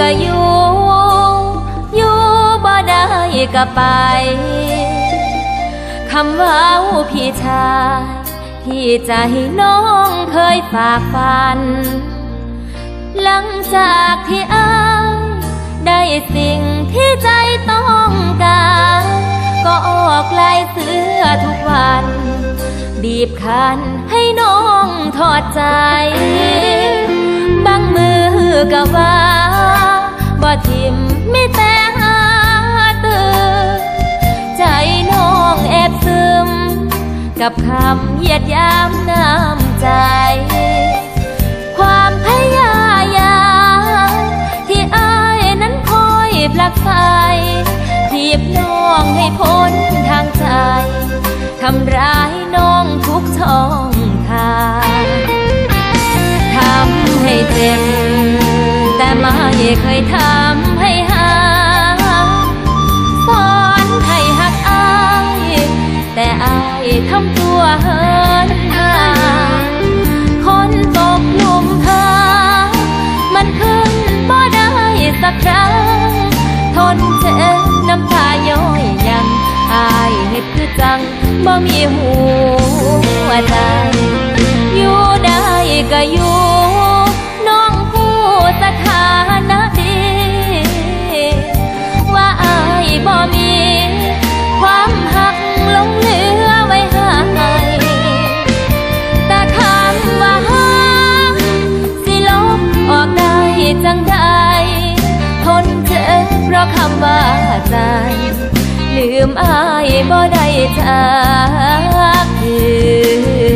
ก็อยู่อยู่บ่ได้ก็ไปคำว่าพี่ชายพี่ใจน้องเคยฝากฝัน หลังจากที่อายได้สิ่งที่ใจต้องการ ก็ออกลายเสื้อทุกวัน บีบคั้นให้น้องทอดใจ บางมือก็ว่า บ่ทิมไม่แต่หาตื่นใจน้องแอบซึม กับคำเหยียดยามน้ำใจ ความพยายามที่อายนั้นคอยปลักไฟทีบน้องให้พ้นทางใจ ทำร้ายน้องทุกช่อ ไม่เคยทำให้หายสอนให้หักอายแต่อายทำตัวเฮินห่างคนตกหลุมพรางมันขึ้นบ่ได้สักครั้ง ทนเจ็บน้ำตาย้อยยังอายเห็ดคือจังบ่มีหัวใจ อยู่ได้ก็อยู่ ราะคำว่าใจลืมอายบ่ได้จากคืน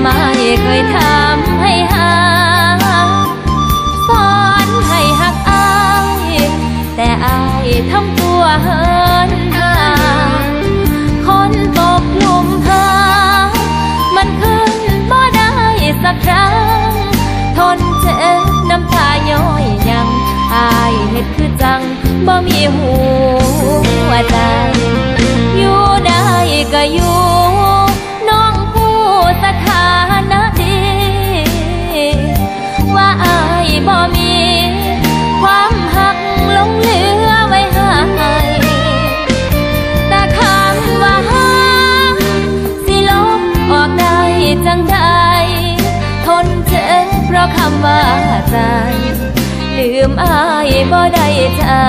ไม่เคยทำให้หายสอนให้หักอาย แต่อายทำตัวเฮ ว่าอายบ่มี ความหักหลงเหลือไว้ให้แต่คำว่าหักสิลบออกได้จังใดทนเจ็บเพราะคำว่าใจลืมอายบ่ได้จา